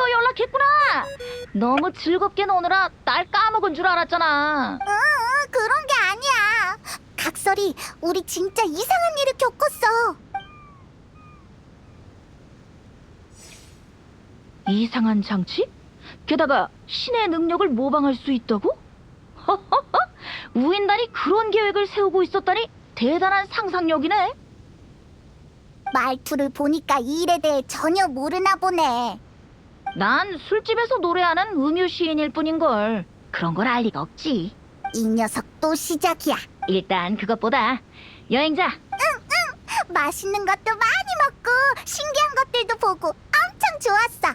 드디어 연락했구나. 너무 즐겁게 노느라 날 까먹은 줄 알았잖아. 응, 그런 게 아니야. 각설이, 우리 진짜 이상한 일을 겪었어. 이상한 장치? 게다가 신의 능력을 모방할 수 있다고? 허허허! 우인단이 그런 계획을 세우고 있었다니 대단한 상상력이네. 말투를 보니까 이 일에 대해 전혀 모르나 보네. 난 술집에서 노래하는 음유 시인일 뿐인걸. 그런 걸 알 리가 없지. 이 녀석 또 시작이야. 일단 그것보다 여행자 맛있는 것도 많이 먹고 신기한 것들도 보고 엄청 좋았어.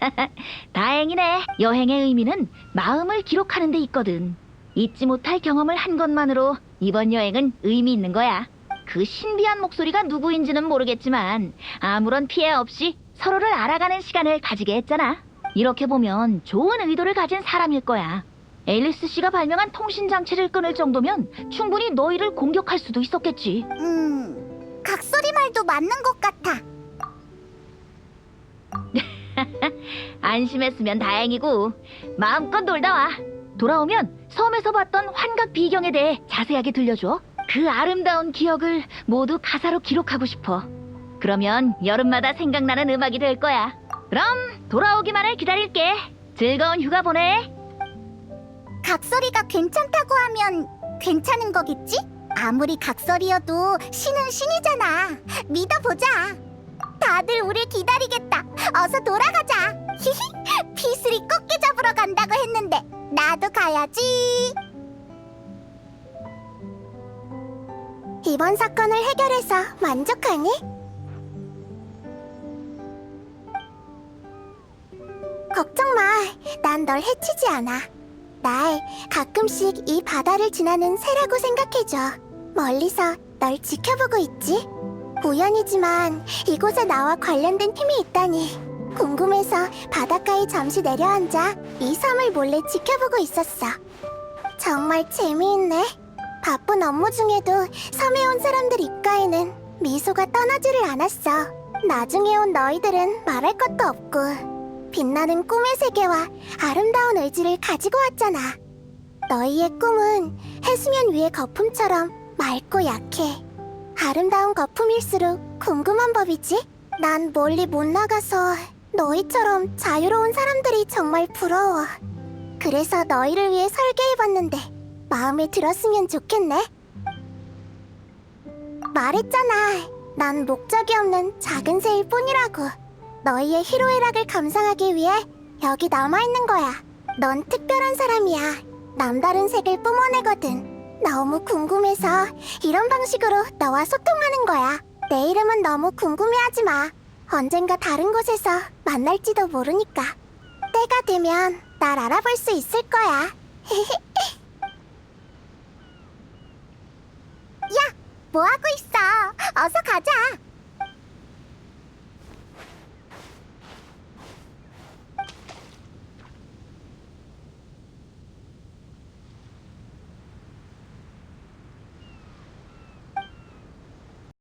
다행이네. 여행의 의미는 마음을 기록하는 데 있거든. 잊지 못할 경험을 한 것만으로 이번 여행은 의미 있는 거야. 그 신비한 목소리가 누구인지는 모르겠지만 아무런 피해 없이 서로를 알아가는 시간을 가지게 했잖아. 이렇게 보면 좋은 의도를 가진 사람일 거야. 앨리스 씨가 발명한 통신 장치를 끊을 정도면 충분히 너희를 공격할 수도 있었겠지. 음, 각설이 말도 맞는 것 같아. 안심했으면 다행이고 마음껏 놀다 와. 돌아오면 섬에서 봤던 환각 비경에 대해 자세하게 들려줘. 그 아름다운 기억을 모두 가사로 기록하고 싶어. 그러면 여름마다 생각나는 음악이 될 거야. 그럼 돌아오기만을 기다릴게. 즐거운 휴가 보내. 각설이가 괜찮다고 하면 괜찮은 거겠지? 아무리 각설이어도 신은 신이잖아. 믿어보자. 다들 우릴 기다리겠다. 어서 돌아가자. 히히. 피슬이 꽃게 잡으러 간다고 했는데 나도 가야지. 이번 사건을 해결해서 만족하니? 걱정 마. 난 널 해치지 않아. 날 가끔씩 이 바다를 지나는 새라고 생각해줘. 멀리서 널 지켜보고 있지? 우연이지만 이곳에 나와 관련된 힘이 있다니. 궁금해서 바닷가에 잠시 내려앉아 이 섬을 몰래 지켜보고 있었어. 정말 재미있네. 바쁜 업무 중에도 섬에 온 사람들 입가에는 미소가 떠나지를 않았어. 나중에 온 너희들은 말할 것도 없고 빛나는 꿈의 세계와 아름다운 의지를 가지고 왔잖아. 너희의 꿈은 해수면 위의 거품처럼 맑고 약해. 아름다운 거품일수록 궁금한 법이지? 난 멀리 못 나가서 너희처럼 자유로운 사람들이 정말 부러워. 그래서 너희를 위해 설계해봤는데 마음에 들었으면 좋겠네. 말했잖아. 난 목적이 없는 작은 새일 뿐이라고. 너희의 희로애락을 감상하기 위해 여기 남아있는 거야. 넌 특별한 사람이야. 남다른 색을 뿜어내거든. 너무 궁금해서 이런 방식으로 너와 소통하는 거야. 내 이름은 너무 궁금해하지 마. 언젠가 다른 곳에서 만날지도 모르니까. 때가 되면 날 알아볼 수 있을 거야. 야, 뭐 하고 있어? 어서 가자.